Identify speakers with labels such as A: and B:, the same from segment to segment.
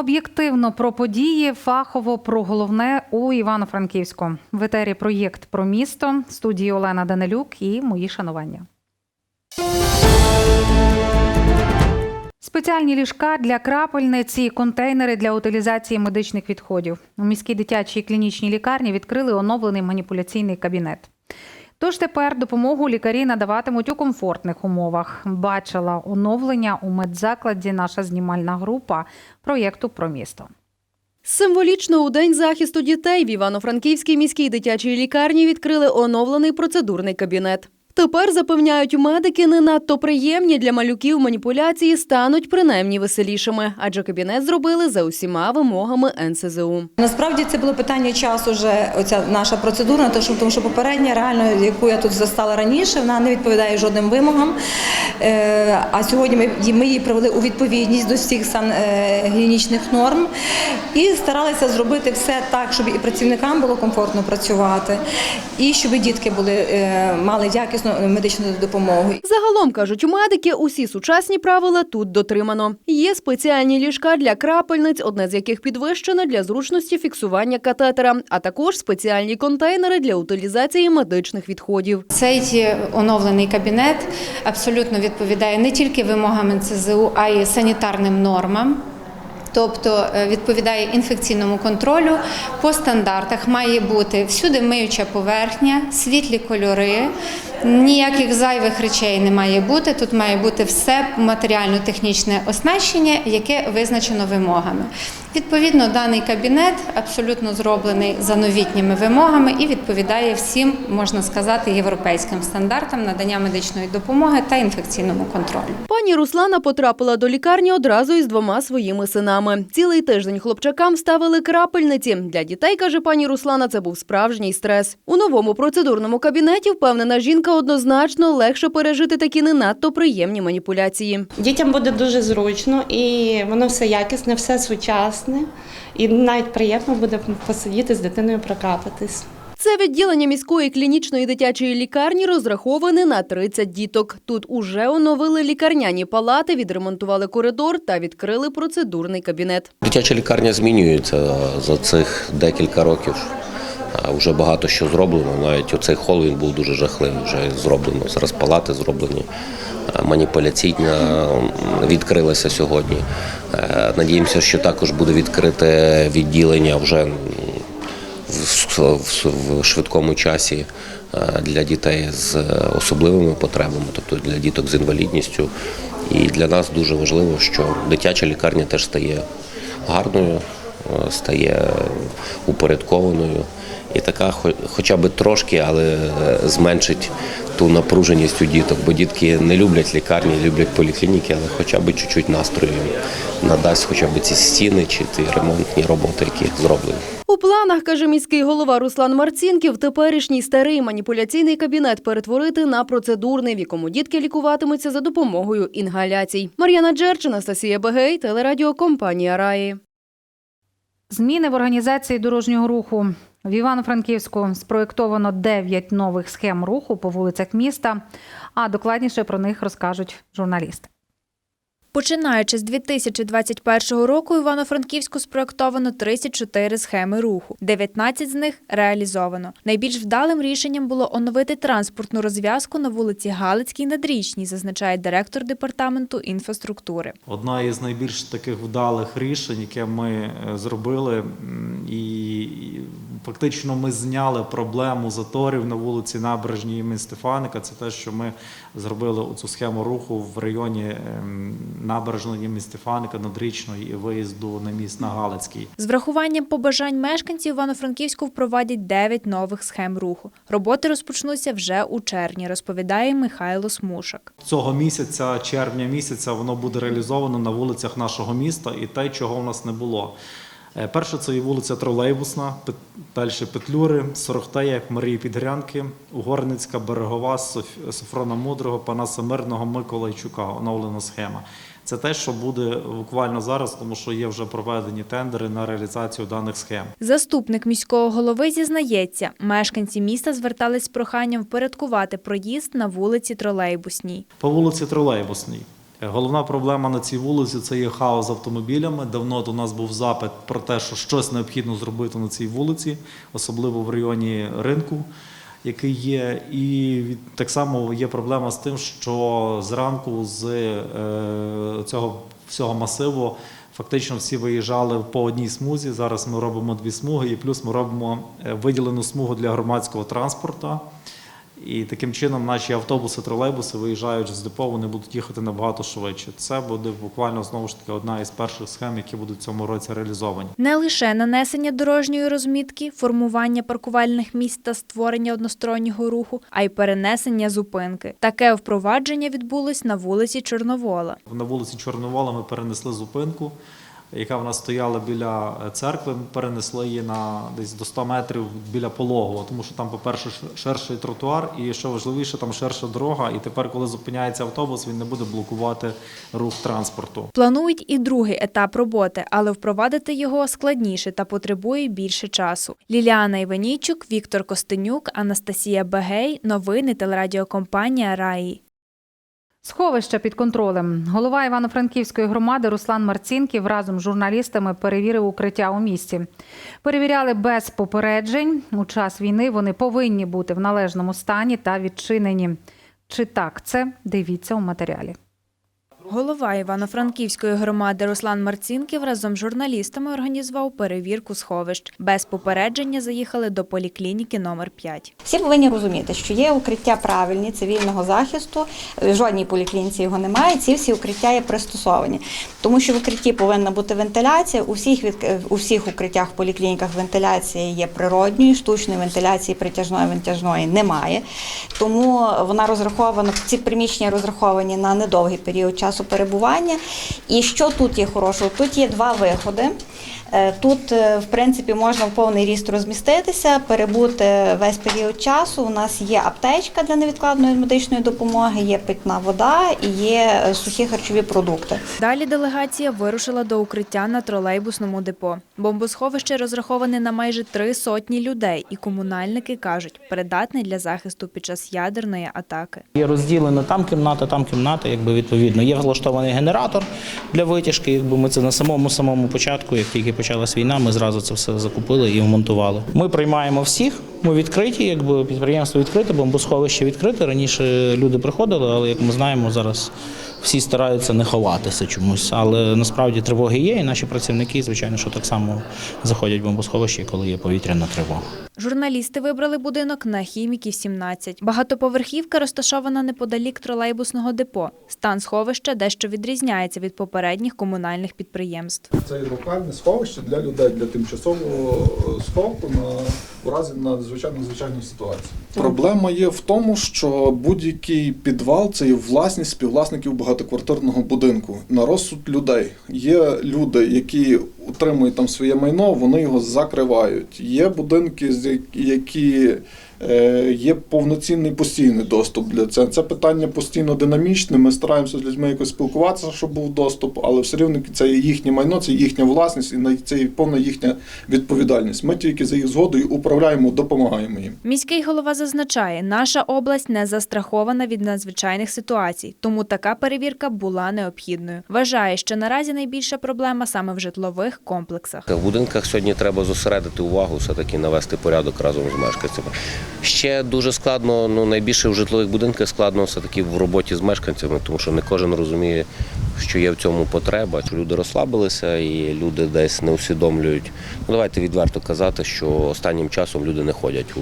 A: Об'єктивно про події, фахово про головне у Івано-Франківську. В етері проєкт про місто, студії Олена Данилюк і мої шанування. Спеціальні ліжка для крапельниць і контейнери для утилізації медичних відходів. У міській дитячій клінічній лікарні відкрили оновлений маніпуляційний кабінет. Тож тепер допомогу лікарі надаватимуть у комфортних умовах. Бачила оновлення у медзакладі наша знімальна група проєкту про місто.
B: Символічно у день захисту дітей в Івано-Франківській міській дитячій лікарні відкрили оновлений процедурний кабінет. Тепер запевняють медики, не надто приємні для малюків маніпуляції стануть принаймні веселішими, адже кабінет зробили за усіма вимогами НСЗУ.
C: Насправді це було питання часу. Вже оця наша процедура, тому що, тому що попередня, реально, яку я тут застала раніше, вона не відповідає жодним вимогам. Е, А сьогодні ми, її- привели у відповідність до всіх сангігієнічних норм і старалися зробити все так, щоб і працівникам було комфортно працювати, і щоб дітки були е, мали якісну медичну допомогу.
B: Загалом кажуть медики, усі сучасні правила тут дотримано. Є спеціальні ліжка для крапельниць, одне з яких підвищене для зручності фіксування катетера, а також спеціальні контейнери для утилізації медичних відходів.
D: Цей оновлений кабінет абсолютно відповідає не тільки вимогам НЦЗУ, а й санітарним нормам. Тобто е, відповідає інфекційному контролю по стандартах. Має бути всюди миюча поверхня, світлі кольори, ніяких зайвих речей не має бути. Тут має бути все матеріально-технічне оснащення, яке визначено вимогами. Відповідно, даний кабінет абсолютно зроблений за новітніми вимогами і відповідає всім, можна сказати, європейським стандартам надання медичної допомоги та інфекційному контролю.
B: Пані Руслана потрапила до лікарні одразу із двома своїми синами. Цілий тиждень хлопчакам ставили крапельниці. Для дітей, каже пані Руслана, це був справжній стрес. У новому процедурному кабінеті впевнена жінка однозначно легше пережити такі не надто приємні маніпуляції.
E: Дітям буде дуже зручно і воно все якісне, все сучасне. І навіть приємно буде посидіти з дитиною, прокататись.
B: Це відділення міської клінічної дитячої лікарні розраховане на 30 діток. Тут уже оновили лікарняні палати, відремонтували коридор та відкрили процедурний кабінет.
F: Дитяча лікарня змінюється за цих декілька років. Вже багато що зроблено. Навіть оцей хол він був дуже жахливий. Вже зроблено. Зараз палати зроблені. Маніпуляційна відкрилася сьогодні. Е, Надіємося, що також буде відкрите відділення вже в, швидкому часі е, для дітей з особливими потребами, тобто для діток з інвалідністю. І для нас дуже важливо, що дитяча лікарня теж стає гарною, е, стає упорядкованою. І така, хо- хоча б трошки, але е, зменшить ту напруженість у діток, бо дітки не люблять лікарні, люблять поліклініки, але хоча б чуть-чуть настрою надасть хоча б ці стіни чи ті ремонтні роботи, які зроблені.
B: У планах, каже міський голова Руслан Марцінків, теперішній старий маніпуляційний кабінет перетворити на процедурний, в якому дітки лікуватимуться за допомогою інгаляцій. Мар'яна Джерч, Анастасія Бегей, телерадіокомпанія Раї.
A: Зміни в організації дорожнього руху. В Івано-Франківську спроєктовано 9 нових схем руху по вулицях міста, а докладніше про них розкажуть журналісти.
G: Починаючи з 2021 року, Івано-Франківську спроектовано 34 схеми руху. 19 з них реалізовано. Найбільш вдалим рішенням було оновити транспортну розв'язку на вулиці Галицькій надрічній, зазначає директор департаменту інфраструктури.
H: Одна із найбільш таких вдалих рішень, яке ми е, зробили, і фактично ми зняли проблему заторів на вулиці Набережній імені Стефаника. Це те, що ми зробили оцю схему руху в районі ем, набережної імені Стефаника, надрічної і виїзду на міст на Галицький.
G: З врахуванням побажань мешканців Івано-Франківську впровадять 9 нових схем руху. Роботи розпочнуться вже у червні, розповідає Михайло Смушак.
H: Цього місяця, червня місяця, воно буде реалізовано на вулицях нашого міста і те, чого в нас не було. Е, Перше це є вулиця Тролейбусна, далі Петлюри, Сорохтея, Марії Підгрянки, Угорницька, Берегова, Соф- Софрона Мудрого, Панаса Мирного, Миколайчука. Оновлена схема. Це те, що буде буквально зараз, тому що є вже проведені тендери на реалізацію даних схем.
G: Заступник міського голови зізнається, мешканці міста звертались з проханням впорядкувати проїзд на вулиці Тролейбусній.
H: По вулиці Тролейбусній Головна проблема на цій вулиці це є хаос з автомобілями. Давно до нас був запит про те, що щось необхідно зробити на цій вулиці, особливо в районі ринку, який є. І так само є проблема з тим, що зранку з е, цього всього масиву фактично всі виїжджали по одній смузі. Зараз ми робимо дві смуги, і плюс ми робимо е, виділену смугу для громадського транспорту. І таким чином наші автобуси, тролейбуси, виїжджаючи з депо, вони будуть їхати набагато швидше. Це буде буквально знову ж таки одна із перших схем, які будуть в цьому році реалізовані.
G: Не лише нанесення дорожньої розмітки, формування паркувальних місць та створення одностороннього руху, а й перенесення зупинки. Таке впровадження відбулось на вулиці Чорновола.
H: На вулиці Чорновола ми перенесли зупинку, яка в нас стояла біля е, церкви. Ми перенесли її на десь до 100 метрів біля пологового, тому що там, по-перше, ширший тротуар, і що важливіше, там ширша дорога. І тепер, коли зупиняється автобус, він не буде блокувати рух транспорту.
G: Планують і другий етап роботи, але впровадити його складніше та потребує більше часу. Ліліана Іванійчук, Віктор Костенюк, Анастасія Бегей. Новини телерадіокомпанія Раї.
A: Сховище під контролем. Голова Івано-Франківської громади Руслан Марцінків разом з журналістами перевірив укриття у місті. Перевіряли без попереджень. У час війни вони повинні бути в належному стані та відчинені. Чи так це? Дивіться у матеріалі.
G: Голова Івано-Франківської громади Руслан Марцінків разом з журналістами організував перевірку сховищ. Без попередження заїхали до поліклініки номер 5.
I: Всі повинні розуміти, що є укриття правильні цивільного захисту. В жодній поліклініці його немає. Ці всі укриття є пристосовані, тому що в укритті повинна бути вентиляція. У всіх від у всіх укриттях в поліклініках вентиляція є природньою, штучної вентиляції притяжної вентяжної немає. Тому вона розрахована. Ці приміщення розраховані на недовгий період часу перебування. І що тут є хорошого? Тут є два виходи. Е, Тут, е, в принципі, можна в повний ріст розміститися, перебути весь період часу. У нас є аптечка для невідкладної медичної допомоги, є питна вода і є е, сухі харчові продукти.
G: Далі делегація вирушила до укриття на тролейбусному депо. Бомбосховище розраховане на майже три сотні людей, і комунальники кажуть, придатне для захисту під час ядерної атаки.
J: Є розділено там кімната, там кімната, якби відповідно. Є влаштований генератор для витяжки. Якби ми це на самому самому початку, як тільки почалась війна, ми зразу це все закупили і вмонтували. Ми приймаємо всіх. Ми відкриті, якби підприємство відкрите, бомбосховище відкрите. Раніше люди приходили, але як ми знаємо, зараз всі стараються не ховатися чомусь. Але насправді тривоги є, і наші працівники, звичайно, що так само заходять в бомбосховище, коли є повітряна тривога.
G: Журналісти вибрали будинок на хіміків 17. Багатоповерхівка розташована неподалік тролейбусного депо. Стан сховища дещо відрізняється від попередніх комунальних підприємств.
K: Це локальне сховище для людей для тимчасового сховку на в разі надзвичайно надзвичайної ситуації. Проблема є в тому, що будь-який підвал це є власність співвласників багатоквартирного будинку на розсуд людей. Є люди, які утримують там своє майно, вони його закривають. Є будинки, з як- які е, є повноцінний постійний доступ для цього. Це питання постійно динамічне. Ми стараємося з людьми якось спілкуватися, щоб був доступ, але все рівно це є їхнє майно, це їхня власність і на- це повна їхня відповідальність. Ми тільки за їх згодою управляємо, допомагаємо їм.
G: Міський голова зазначає, наша область не застрахована від надзвичайних ситуацій, тому така перевірка була необхідною. Вважає, що наразі найбільша проблема саме в житлових комплексах.
F: В будинках сьогодні треба зосередити увагу, все-таки навести порядок разом з мешканцями. Ще дуже складно, ну найбільше в житлових будинках складно все-таки в роботі з мешканцями, тому що не кожен розуміє, що є в цьому потреба. Люди розслабилися і люди десь не усвідомлюють. Ну давайте відверто казати, що останнім часом люди не ходять у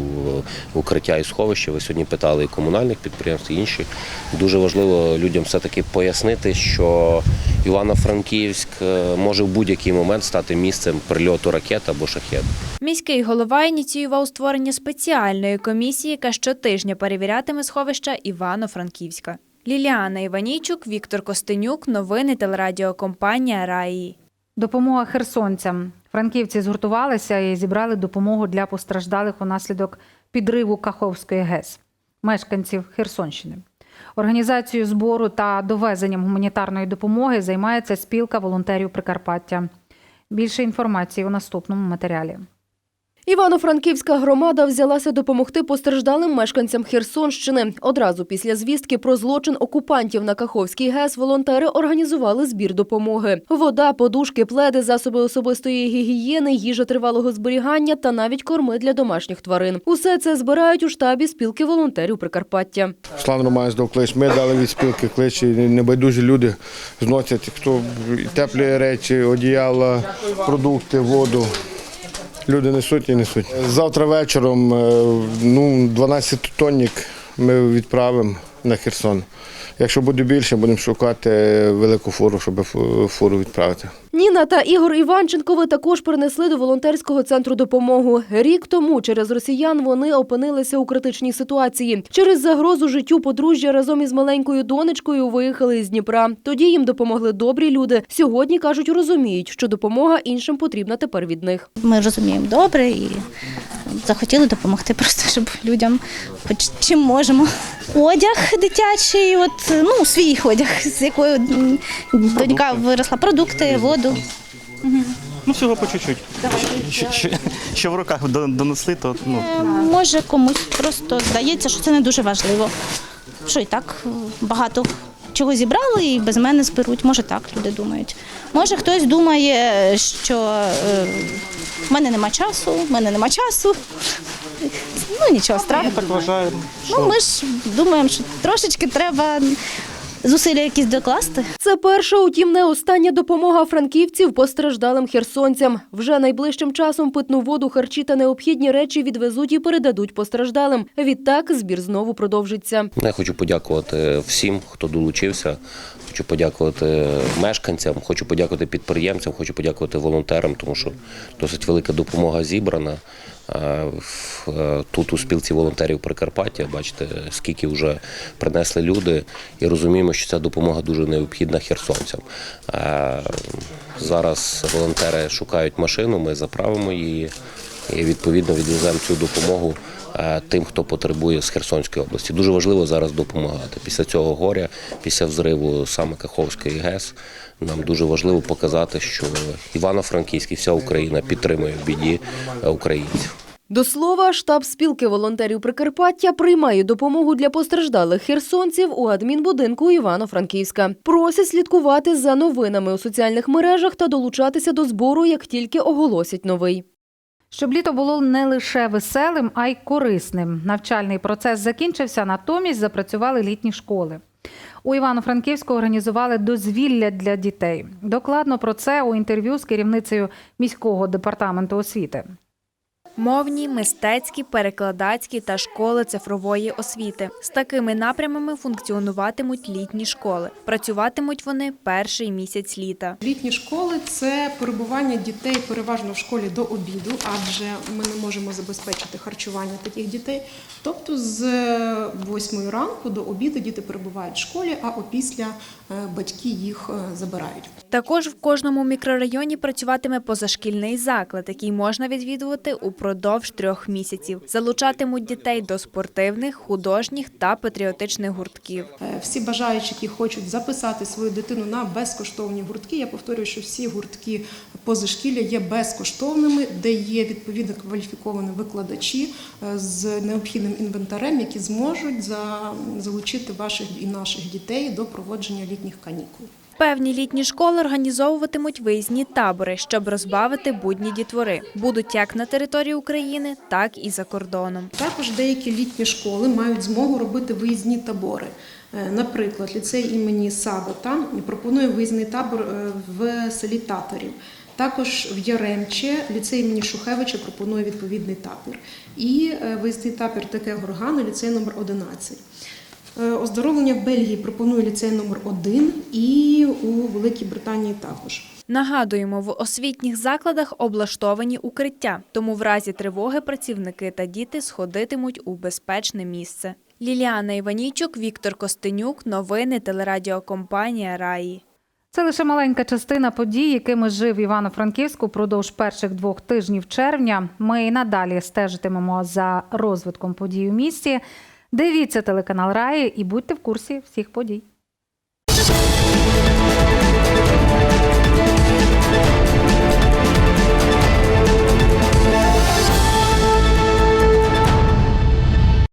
F: укриття і сховища. Ви сьогодні питали і комунальних підприємств, і інші. Дуже важливо людям все-таки пояснити, що Івано-Франківськ е, може в будь-який момент стати місцем прильоту ракет або шахет.
G: Міський голова ініціював створення спеціальної комісії, яка щотижня перевірятиме сховища Івано-Франківська. Ліліана Іванійчук, Віктор Костенюк. Новини телерадіокомпанія Раї.
A: Допомога херсонцям. Франківці згуртувалися і зібрали допомогу для постраждалих унаслідок підриву Каховської ГЕС, мешканців Херсонщини. Організацією збору та довезенням гуманітарної допомоги займається спілка волонтерів Прикарпаття. Більше інформації у наступному матеріалі.
B: Івано-Франківська громада взялася допомогти постраждалим мешканцям Херсонщини. Одразу після звістки про злочин окупантів на Каховський ГЕС волонтери організували збір допомоги. Вода, подушки, пледи, засоби особистої гігієни, їжа тривалого зберігання та навіть корми для домашніх тварин. Усе це збирають у штабі спілки волонтерів Прикарпаття.
L: Руслан Роман здав клич. Ми дали від спілки клич. Небайдужі люди зносять, хто теплі речі, одіяла, продукти, воду. Люди несуть і несуть. Завтра вечором е, ну, 12 тоннік ми відправимо на Херсон. Якщо буде більше, будемо шукати велику фуру, щоб фуру відправити.
B: Ніна та Ігор Іванченкови також принесли до волонтерського центру допомогу. Рік тому через росіян вони опинилися у критичній ситуації. Через загрозу життю подружжя разом із маленькою донечкою виїхали із Дніпра. Тоді їм допомогли добрі люди. Сьогодні кажуть, розуміють, що допомога іншим потрібна тепер від них.
M: Ми розуміємо добре і захотіли допомогти просто, щоб людям хоч чим можемо. Одяг дитячий, от ну свій одяг, з якою донька виросла, продукти, воду.
N: Ну, всього по чуть-чуть. Що, що, що в руках донесли, то ну,
M: Е, Може комусь просто здається, що це не дуже важливо. Що і так багато чого зібрали і без мене зберуть. Може так люди думають. Може хтось думає, що е, в мене нема часу, в мене нема часу. Ну нічого страшного.
N: так
M: Ну, ми ж думаємо, що трошечки треба зусилля якісь докласти.
B: Це перша, утім, не остання допомога франківців постраждалим херсонцям. Вже найближчим часом питну воду, харчі та необхідні речі відвезуть і передадуть постраждалим. Відтак збір знову продовжиться.
F: Я хочу подякувати всім, хто долучився. Хочу подякувати мешканцям, хочу подякувати підприємцям, хочу подякувати волонтерам, тому що досить велика допомога зібрана. Е, е, Тут у спілці волонтерів Прикарпаття, бачите, скільки вже принесли люди, і розуміємо, що ця допомога дуже необхідна херсонцям. Е, Зараз волонтери шукають машину, ми заправимо її і відповідно відвеземо цю допомогу е, тим, хто потребує з Херсонської області. Дуже важливо зараз допомагати. Після цього горя, після взриву саме Каховської ГЕС, нам дуже важливо показати, що Івано-Франківськ і вся Україна підтримує в біді е, українців.
B: До слова, штаб спілки волонтерів Прикарпаття приймає допомогу для постраждалих херсонців у адмінбудинку Івано-Франківська. Просять слідкувати за новинами у соціальних мережах та долучатися до збору, як тільки оголосять новий.
A: Щоб літо було не лише веселим, а й корисним. Навчальний процес закінчився, натомість запрацювали літні школи. У Івано-Франківську організували дозвілля для дітей. Докладно про це у інтерв'ю з керівницею міського департаменту освіти.
G: Мовні, мистецькі, перекладацькі та школи цифрової освіти. З такими напрямами функціонуватимуть літні школи. Працюватимуть вони перший місяць літа.
O: Літні школи це перебування дітей переважно в школі до обіду, адже ми не можемо забезпечити харчування таких дітей. Тобто з 8 ранку до обіду діти перебувають в школі, а опісля е, батьки їх е, забирають.
G: Також в кожному мікрорайоні працюватиме позашкільний заклад, який можна відвідувати упродовж трьох місяців. Залучатимуть дітей до спортивних, художніх та патріотичних гуртків.
O: Е, Всі бажаючі, які хочуть записати свою дитину на безкоштовні гуртки. Я повторюю, що всі гуртки позашкілля є безкоштовними, де є відповідно кваліфіковані викладачі е, з необхідним інвентарем, які зможуть за- залучити ваших і наших дітей до проводження літніх канікул.
G: Певні літні школи організовуватимуть виїзні табори, щоб розбавити будні дітвори. Будуть як на території України, так і за кордоном.
O: Також деякі літні школи мають змогу робити виїзні табори. Е, Наприклад, ліцей імені Сабота пропонує виїзний табор е, в селі Татарів. Також в Яремче ліцей імені Шухевича пропонує відповідний табір. І е, виїзний табір таке Горгану, ліцей номер 11. Е, Оздоровлення в Бельгії пропонує ліцей номер 1 і у Великій Британії також.
G: Нагадуємо, в освітніх закладах облаштовані укриття, тому в разі тривоги працівники та діти сходитимуть у безпечне місце. Ліліана Іванійчук, Віктор Костенюк. Новини телерадіокомпанія Раї.
A: Це лише маленька частина подій, якими жив Івано-Франківськ упродовж перших двох тижнів червня. Ми і надалі стежитимемо за розвитком подій у місті. Дивіться телеканал Раї і будьте в курсі всіх подій.